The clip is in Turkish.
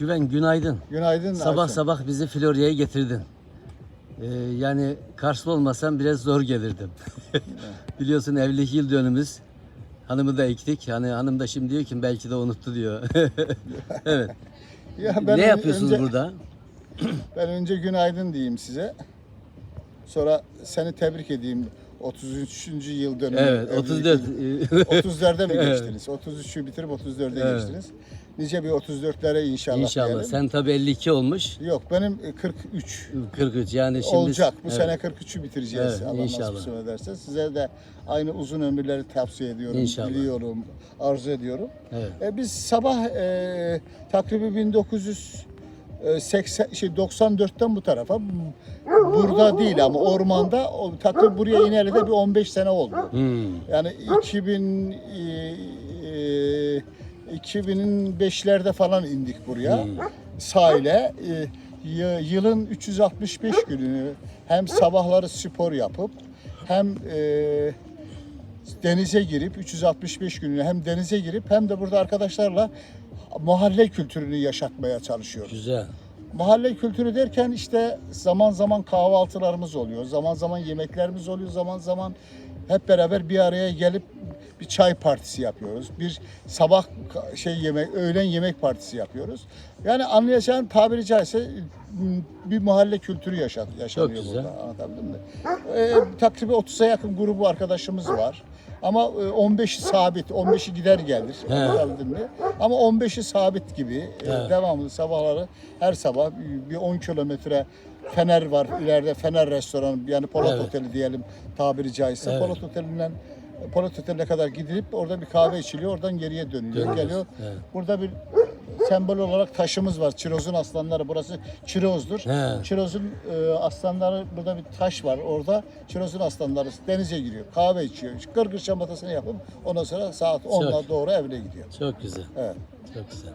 Güven günaydın. Günaydın. Sabah Ayşe. sabah bizi Florya'ya getirdin. Ee, yani Karslı olmasam biraz zor gelirdim. Biliyorsun evlilik yıl dönümümüz. Hanımı da ektik. Hani hanım da şimdi diyor ki belki de unuttu diyor. evet. Ya ne ön- yapıyorsunuz önce, burada? Ben önce günaydın diyeyim size. Sonra seni tebrik edeyim. 33. yıl dönümü. Evet, evlilik 34. yılı. 34'e mi Evet. geçtiniz? 33'ü bitirip 34'e Evet. geçtiniz. Nice bir 34'lere inşallah. İnşallah. diyelim. Sen tabii 52 olmuş. Yok benim e, 43 43 yani şimdi olacak. Bu Evet. sene 43'ü bitireceğiz. Evet, Allah inşallah. nasip ederse. Size de aynı uzun ömürleri tavsiye ediyorum. İnşallah. Biliyorum, arzu ediyorum. Evet. E, biz sabah e, takribi 1980 şey 94'ten bu tarafa burada değil ama ormanda o, takribi buraya ineli de bir 15 sene oldu. Hmm. Yani 2000 e, e, 2005'lerde falan indik buraya Hmm. sahile. E, yılın 365 gününü hem sabahları spor yapıp hem e, denize girip 365 gününü hem denize girip hem de burada arkadaşlarla mahalle kültürünü yaşatmaya çalışıyoruz. Güzel. Mahalle kültürü derken işte zaman zaman kahvaltılarımız oluyor, zaman zaman yemeklerimiz oluyor, zaman zaman hep beraber bir araya gelip bir çay partisi yapıyoruz. Bir sabah şey yemek, öğlen yemek partisi yapıyoruz. Yani anlayacağın tabiri caizse bir mahalle kültürü yaşat, yaşanıyor Çok güzel. burada. Anlatabildim mi? Ee, takribi 30'a yakın grubu arkadaşımız var. Ama e, 15'i sabit, 15'i gider gelir. Mi? Ama 15'i sabit gibi. e, Evet. devamlı sabahları her sabah bir 10 kilometre Fener var ileride Fener restoranı yani Polat Evet. Oteli diyelim tabiri caizse. Evet. Polat Oteli'nden Polat Oteli'ne kadar gidilip orada bir kahve içiliyor. Oradan geriye dönülüyor. Dönüyoruz, Geliyor. evet. Burada bir sembol olarak taşımız var. Çiroz'un aslanları. Burası Çiroz'dur. He. Çiroz'un e, aslanları burada bir taş var. Orada Çiroz'un aslanları denize giriyor. Kahve içiyor. Kırgır şamatasını yapıp ondan sonra saat 10'la Çok. doğru evine gidiyor. Çok güzel. Evet. Çok güzel.